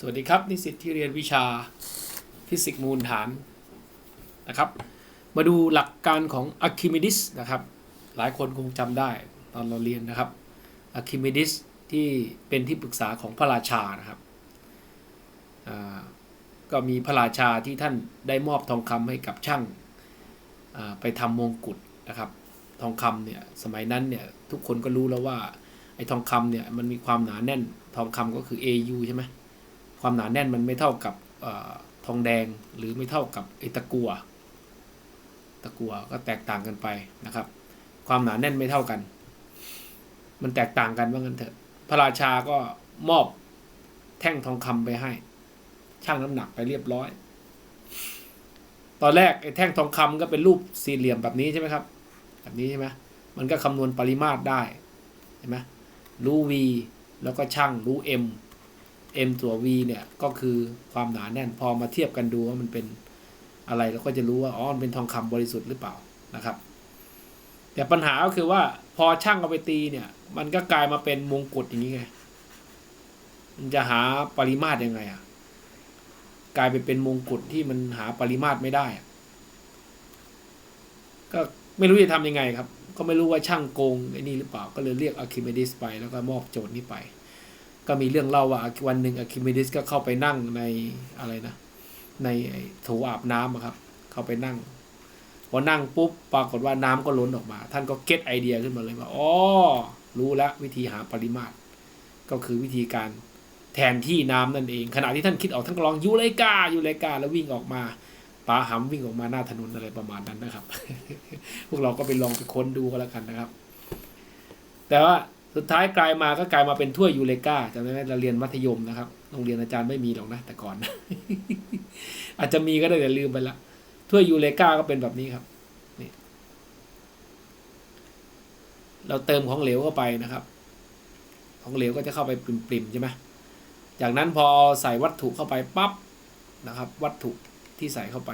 สวัสดีครับ นิสิตที่เรียนวิชาฟิสิกส์มูลฐานนะครับ มาดูหลักการของอะคิมิดิสนะครับ หลายคนคงจำได้ตอนเราเรียนนะครับอะคิมิดิสที่เป็นที่ปรึกษาของพระราชานะครับก็มีพระราชาที่ท่านได้มอบทองคำให้กับช่างไปทำมงกุฎนะครับ ทองคำเนี่ยสมัยนั้นเนี่ยทุกคนก็รู้แล้วว่าไอ้ทองคำเนี่ยมันมีความหนาแน่นทองคำก็คือ AU ใช่ไหม ความหนาแน่นมันไม่เท่ากับอทองแดงหรือไม่เท่ากับไอตะกัว ตะกัวก็แตกต่างกันไปนะครับ ความหนาแน่นไม่เท่ากัน มันแตกต่างกันว่างั้นเถอะ พระราชาก็มอบแท่งทองคำไปให้ ช่างน้ำหนักไปเรียบร้อย ตอนแรกไอ้แท่งทองคำก็เป็นรูปสี่เหลี่ยมแบบนี้ใช่ไหมครับ แบบนี้ใช่ไหมมันก็คำนวณปริมาตรได้เห็นไหมรู้ v แล้วก็ช่างรู้ m m ตัว v เนี่ยก็คือความหนาแน่น พอมาเทียบกันดูว่ามันเป็นอะไรเราก็จะรู้ว่าอ๋อมันเป็นทองคำบริสุทธิ์หรือเปล่านะครับ แต่ปัญหาก็คือว่าพอช่างเอาไปตีเนี่ย มันก็กลายมาเป็นมงกุฎอย่างนี้ไงมันจะหาปริมาตรยังไงอะกลายไปเป็นมงกุฎที่มันหาปริมาตรไม่ได้ ก็ไม่รู้จะทำยังไงครับ ก็ไม่รู้ว่าช่างโกงไอ้นี่หรือเปล่า ก็เลยเรียกอะคิเมดิสไปแล้วก็มอบโจทย์นี้ไป ก็มีเรื่องเล่าว่าวันหนึ่งอะคิเมดิสก็เข้าไปนั่งในอะไรนะ ในไอ้โถอาบน้ำอะครับ เข้าไปนั่ง พอนั่งปุ๊บปรากฏว่าน้ำก็ล้นออกมา ท่านก็เก็ตไอเดียขึ้นมาเลยว่าอ๋อรู้แล้ววิธีหาปริมาตร ก็คือวิธีการแทนที่น้ำนั่นเอง ขณะที่ท่านคิดออกท่านก็ร้องยูเลกายูเลกาแล้ววิ่งออกมาปาหำวิ่งออกมาหน้าถนนอะไรประมาณนั้นนะครับ พวกเราก็ไปลองไปค้นดูกันแล้วกันนะครับ แต่ว่า สุดท้ายกลายมาก็กลายมาเป็นถ้วยยูเลกาจำได้ไหมเราเรียนมัธยมนะครับโรงเรียนอาจารย์ไม่มีหรอกนะแต่ก่อน อาจจะมีก็ได้แต่ลืมไปละถ้วยยูเลกาก็เป็นแบบนี้ครับนี่เราเติมของเหลวเข้าไปนะครับ ของเหลวก็จะเข้าไปปริมๆใช่ไหมจากนั้นพอใส่วัตถุเข้าไปปั๊บนะครับ วัตถุที่ใส่เข้าไป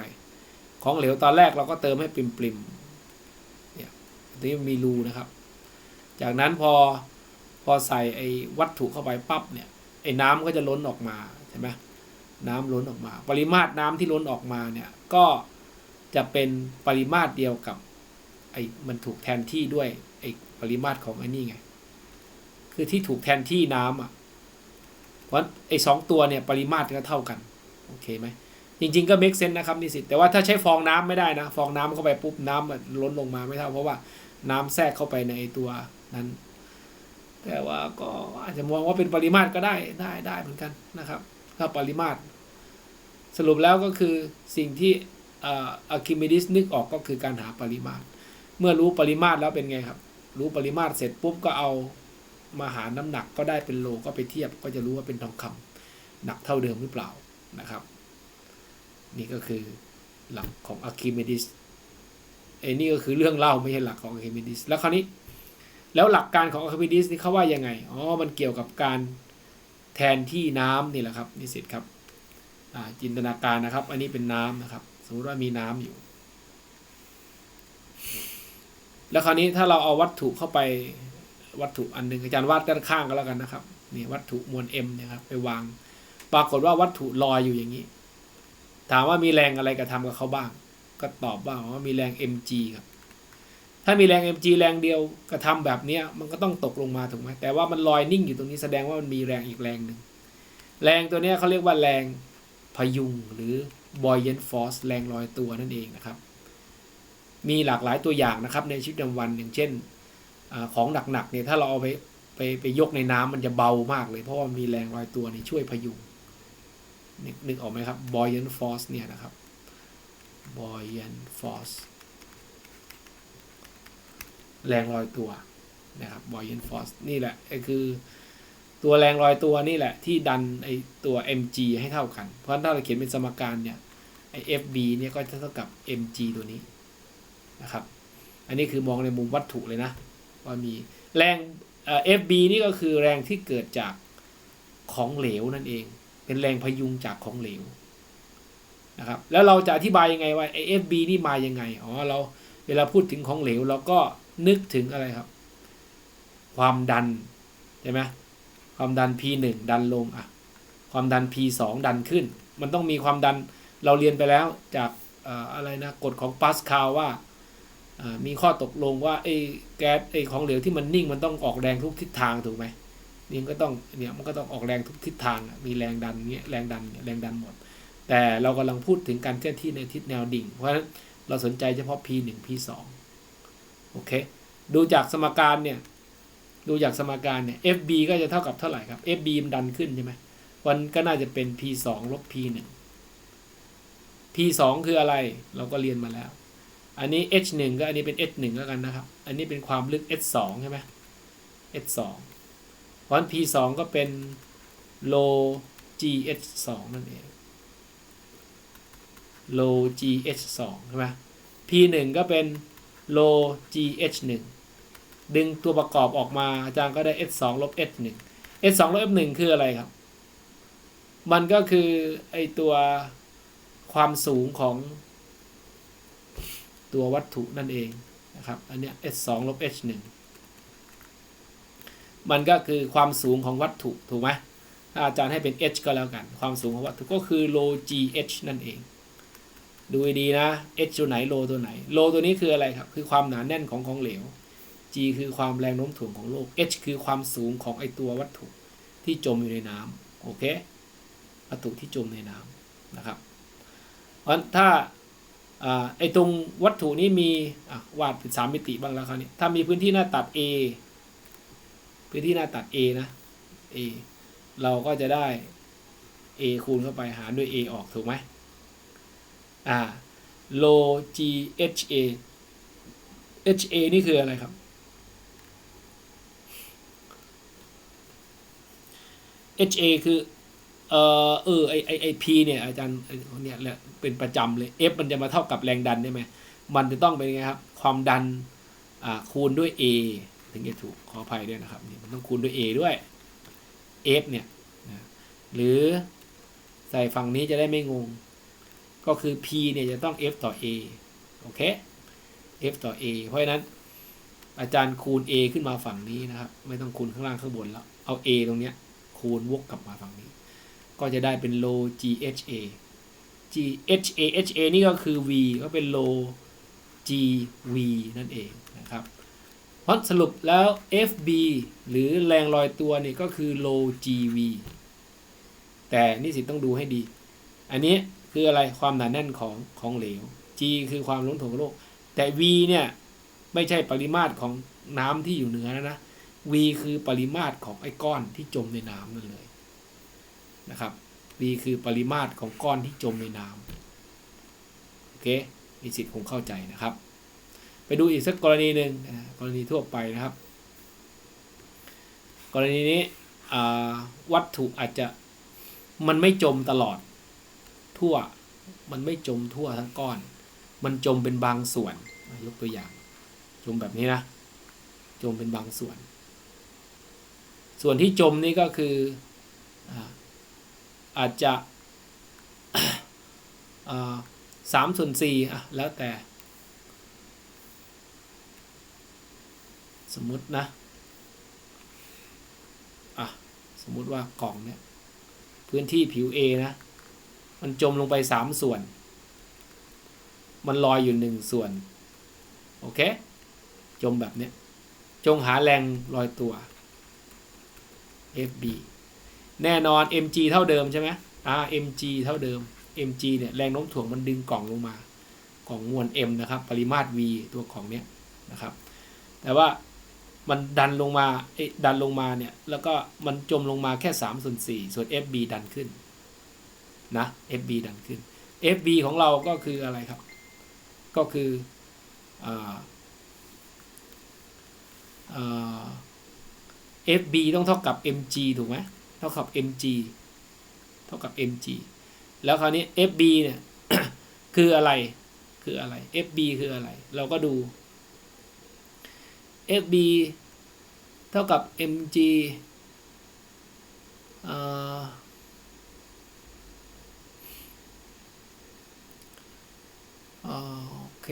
ของเหลวตอนแรกเราก็เติมให้ปริมๆเนี่ยตรงนี้มีรูนะครับ จากนั้นพอพอใส่ไอ้วัตถุเข้าไปปั๊บเนี่ยไอ้น้ำก็จะล้นออกมาใช่ไหมน้ำล้นออกมา ปริมาตรน้ำที่ล้นออกมาเนี่ยก็จะเป็นปริมาตรเดียวกับไอ้มันถูกแทนที่ด้วยไอ้ปริมาตรของไอ้นี่ไง คือที่ถูกแทนที่น้ำอะ เพราะไอ้สองตัวเนี่ยปริมาตรก็เท่ากันโอเคไหมจริง ๆ ก็ make sense นะครับนิสิตแต่ว่าถ้าใช้ฟองน้ำไม่ได้นะ ฟองน้ำเข้าไปปุ๊บน้ำมันล้นลงมาไม่เท่า เพราะว่าน้ำแทรกเข้าไปในตัว นั้น แต่ว่าก็อาจจะมองว่าเป็นปริมาตรก็ได้ได้ได้เหมือนกันนะครับ ถ้าปริมาตร สรุปแล้วก็คือสิ่งที่อะคิมิดิสนึกออกก็คือการหาปริมาตร เมื่อรู้ปริมาตรแล้วเป็นไงครับ รู้ปริมาตรเสร็จปุ๊บก็เอามาหาน้ำหนักก็ได้เป็นโลก็ไปเทียบก็จะรู้ว่าเป็นทองคำหนักเท่าเดิมหรือเปล่านะครับ นี่ก็คือหลักของอะคิมิดิสไอ้นี่ก็คือเรื่องเล่าไม่ใช่หลักของอะคิมิดิสแล้วคราวนี้ แล้วหลักการของอะคิมิดิสนี่เขาว่ายังไง อ๋อ มันเกี่ยวกับการแทนที่น้ำนี่แหละครับนิสิตครับอ่าจินตนาการนะครับ อันนี้เป็นน้ำนะครับ สมมติว่ามีน้ำอยู่ แล้วคราวนี้ถ้าเราเอาวัตถุเข้าไปวัตถุอันหนึ่งอาจารย์วาดด้านข้างก็แล้วกันนะครับนี่วัตถุมวล m นี่ครับไปวาง ปรากฏว่าวัตถุลอยอยู่อย่างนี้ ถามว่ามีแรงอะไรกระทำกับเขาบ้าง ก็ตอบว่าว่ามีแรง mg ครับ ถ้ามีแรง mg แรงเดียวกระทำแบบนี้มันก็ต้องตกลงมาถูกไหมแต่ว่ามันลอยนิ่งอยู่ตรงนี้แสดงว่ามันมีแรงอีกแรงหนึ่งแรงตัวนี้เขาเรียกว่าแรงพยุงหรือ buoyant force แรงลอยตัวนั่นเองนะครับ มีหลากหลายตัวอย่างนะครับในชีวิตประจำวันอย่างเช่นอของหนักๆเนี่ยถ้าเราเอาไปไปไปยกในน้ำมันจะเบามากเลย เพราะว่ามีแรงลอยตัวนี่ช่วยพยุงนึกนึกออกไหมครับ buoyant force เนี่ยนะครับ buoyant force แรงลอยตัวนะครับ buoyant force นี่แหละก็คือตัวแรงลอยตัวนี่แหละ ที่ดันไอตัว mg ให้เท่ากัน เพราะถ้าเราเขียนเป็นสมการเนี่ยไอ fb เนี่ยก็จะเท่ากับ mg ตัวนี้นะครับ อันนี้คือมองในมุมวัตถุเลยนะ ว่ามีแรงเอ่อ FB นี่ก็คือแรงที่เกิดจากของเหลวนั่นเอง เป็นแรงพยุงจากของเหลวนะครับแล้วเราจะอธิบายยังไงว่าไอ FB นี่มายังไงอ๋อเราเวลาพูดถึงของเหลวเราก็ นึกถึงอะไรครับ ความดันใช่ไหมความดัน P1 ดันลงอะความดัน P2 ดันขึ้น มันต้องมีความดันเราเรียนไปแล้วจากอะไรนะกฎของปาสคาลว่ามีข้อตกลงว่าไอ้แก๊สไอ้ของเหลวที่มันนิ่งมันต้องออกแรงทุกทิศทางถูกไหมนี่ก็ต้องเนี่ยมันก็ต้องออกแรงทุกทิศทางมีแรงดันเงี้ยแรงดันแรงดันหมด แต่เรากำลังพูดถึงการเคลื่อนที่ในทิศแนวดิ่ง เพราะฉะนั้นเราสนใจเฉพาะ P1 P2 โอเค ดูจากสมการเนี่ย ดูจากสมการเนี่ย FB ก็จะเท่ากับเท่าไหร่ครับ FB มันดันขึ้นใช่ไหมมันก็น่าจะเป็น P2 ลบ P1 P2 คืออะไร เราก็เรียนมาแล้ว อันนี้ H1 ก็อันนี้เป็น H1 แล้วกันนะครับ อันนี้เป็นความลึก H2 ใช่ไหม H2 เพราะฉะนั้น P2 ก็เป็น low GH2 นั่นเอง low GH2 ใช่ไหม P1 ก็เป็น low GH1 ดึงตัวประกอบออกมาอาจารย์ก็ได้ S2 ลบ S1 S2 ลบ F1 คืออะไรครับ มันก็คือไอตัวความสูงของตัววัตถุนั่นเองนะครับ อันเนี้ย S2 ลบ H1 มันก็คือความสูงของวัตถุถูกไหมถ้าอาจารย์ให้เป็น h ก็แล้วกัน ความสูงของวัตถุก็คือ log h นั่นเอง ดูดีนะ h ตัวไหน low ตัวไหน low ตัวนี้คืออะไรครับ คือความหนาแน่นของของเหลว g คือความแรงโน้มถ่วงของโลก h คือความสูงของไอตัววัตถุที่จมอยู่ในน้ำโอเค วัตถุที่จมในน้ำนะครับ เพราะถ้าอไอตรงวัตถุนี้มีวาดเป็นสามมิติบ้างแล้วคราวนี้ ถ้ามีพื้นที่หน้าตัด A พื้นที่หน้าตัด A นะ A เราก็จะได้ A คูณเข้าไปหารด้วย A ออกถูกไหม อ่า low G H A H A นี่คืออะไรครับ H A คือเออเออไอไอไอ P เนี่ยอาจารย์เนี่ยแหละเป็นประจำเลย F มันจะมาเท่ากับแรงดันได้ไหมมันจะต้องเป็นไงครับ ความดันอ่าคูณด้วย A ถึงจะถูกขออภัยด้วยนะครับนี่มันต้องคูณด้วย A ด้วย F เนี่ยนะหรือใส่ฝั่งนี้จะได้ไม่งง ก็คือ P เนี่ยจะต้อง F ต่อ A โอเค F ต่อ A เพราะฉะนั้น อาจารย์คูณ A ขึ้นมาฝั่งนี้นะครับ ไม่ต้องคูณข้างล่างข้างบนแล้ว เอา A ตรงเนี้ยคูณวกกลับมาฝั่งนี้ ก็จะได้เป็น low GHA GHA HA นี่ก็คือ V ก็เป็น low GV นั่นเองนะครับเพราะสรุปแล้ว FB หรือแรงลอยตัวนี่ก็คือ low GV แต่นี่สิต้องดูให้ดี อันนี้ คืออะไรความหนาแน่นของของเหลว G คือความโน้มถ่วงของโลก แต่ V เนี่ยไม่ใช่ปริมาตรของน้ำที่อยู่เหนือนะนะ V คือปริมาตรของไอ้ก้อนที่จมในน้ำนั่นเลยนะครับ V คือปริมาตรของก้อนที่จมในน้ำโอเคมีสิทธิ์คงเข้าใจนะครับ ไปดูอีกสักกรณีหนึ่งกรณีทั่วไปนะครับ กรณีนี้วัตถุอาจจะมันไม่จมตลอด ทั่ว มันไม่จมทั่วทั้งก้อน มันจมเป็นบางส่วน ยกตัวอย่าง จมแบบนี้นะ จมเป็นบางส่วน ส่วนที่จมนี่ก็คืออาจจะสามส่วนสี่อะ แล้วแต่ สมมตินะ อะ สมมติว่ากล่องเนี่ย พื้นที่ผิว A นะ มันจมลงไปสามส่วน มันลอยอยู่หนึ่งส่วน โอเค จมแบบเนี้ยจงหาแรงลอยตัว FB แน่นอน mg เท่าเดิมใช่ไหมอ่า mg เท่าเดิม mg เนี่ยแรงโน้มถ่วงมันดึงกล่องลงมากล่องมวล m นะครับ ปริมาตร v ตัวของเนี้ยนะครับ แต่ว่ามันดันลงมาเอ๊ะดันลงมาเนี่ย แล้วก็มันจมลงมาแค่3ส่วน4ส่วน fb ดันขึ้น นะ fb ดันขึ้น fb ของเราก็คืออะไรครับ ก็คืออ่าอ่า FB ต้องเท่ากับ MG ถูกไหมเท่ากับ MG เท่ากับ MG แล้วคราวนี้ FB เนี่ยคืออะไร คืออะไร FB คืออะไร เราก็ดู FB เท่ากับ MG อ่อ่าโอ เค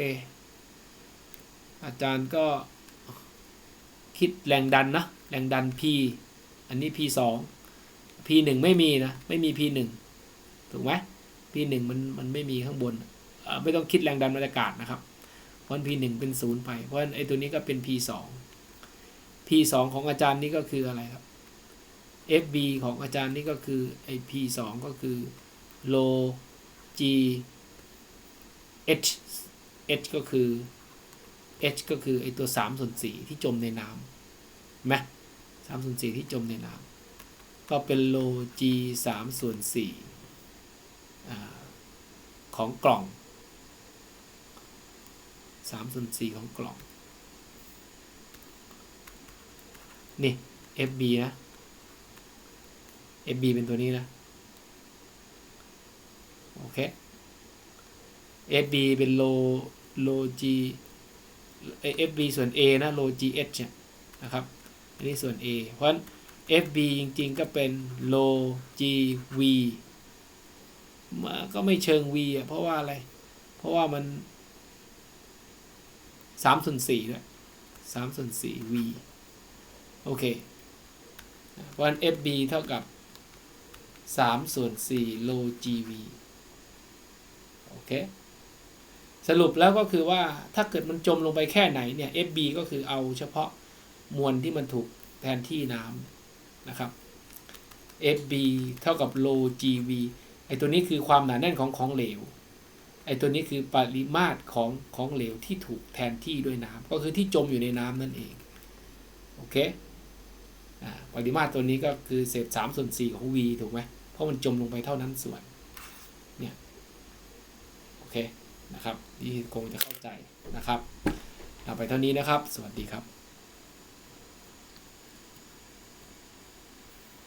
อาจารย์ก็คิดแรงดันนะ แรงดัน P อันนี้ P 2 p หนึ่งไม่มีนะ ไม่มี p หนึ่งถูกไหม p หนึ่งมันมันไม่มีข้างบนเอ่อไม่ต้องคิดแรงดันบรรยากาศนะครับ เพราะ p หนึ่งเป็นศูนย์ไป เพราะไอ้ตัวนี้ก็เป็น p สอง p สองของอาจารย์นี่ก็คืออะไรครับ fb ของอาจารย์นี่ก็คือไอ้ p สองก็คือ low g h h ก็คือ h ก็คือไอตัว3ส่วน4ที่จมในน้ำไหมสามส่วน4ที่จมในน้ำก็เป็น low g 3ส่วน4อ่ของกล่อง3ส่วน4ของกล่อง นี่ fb นะ fb เป็นตัวนี้นะ โอเค fb เป็น low low g เอ่อ fb ส่วน a นะ low gh เนี่ยนะครับอันนี้ส่วน a เพราะฉะนั้น fb จริงๆ ก็เป็น low gv มาก็ไม่เชิง v อะเพราะว่าอะไร เพราะว่ามัน3ส่วน4ด้วย3ส่วน4 v โอเคเพราะฉะนั้น fb เท่ากับ3ส่วน4 low gv โอเค สรุปแล้วก็คือว่าถ้าเกิดมันจมลงไปแค่ไหนเนี่ย FB ก็คือเอาเฉพาะมวลที่มันถูกแทนที่น้ำนะครับ FB เท่ากับ low GV ไอตัวนี้คือความหนาแน่นของของเหลว ไอตัวนี้คือปริมาตรของของเหลวที่ถูกแทนที่ด้วยน้ำก็คือที่จมอยู่ในน้ำนั่นเอง โอเคปริมาตรตัวนี้ก็คือเศษ3ส่วน4ของ V ถูกไหมเพราะมันจมลงไปเท่านั้นส่วน เนี่ย โอเค นะครับที่คงจะเข้าใจนะครับเอาไปเท่านี้นะครับ สวัสดีครับ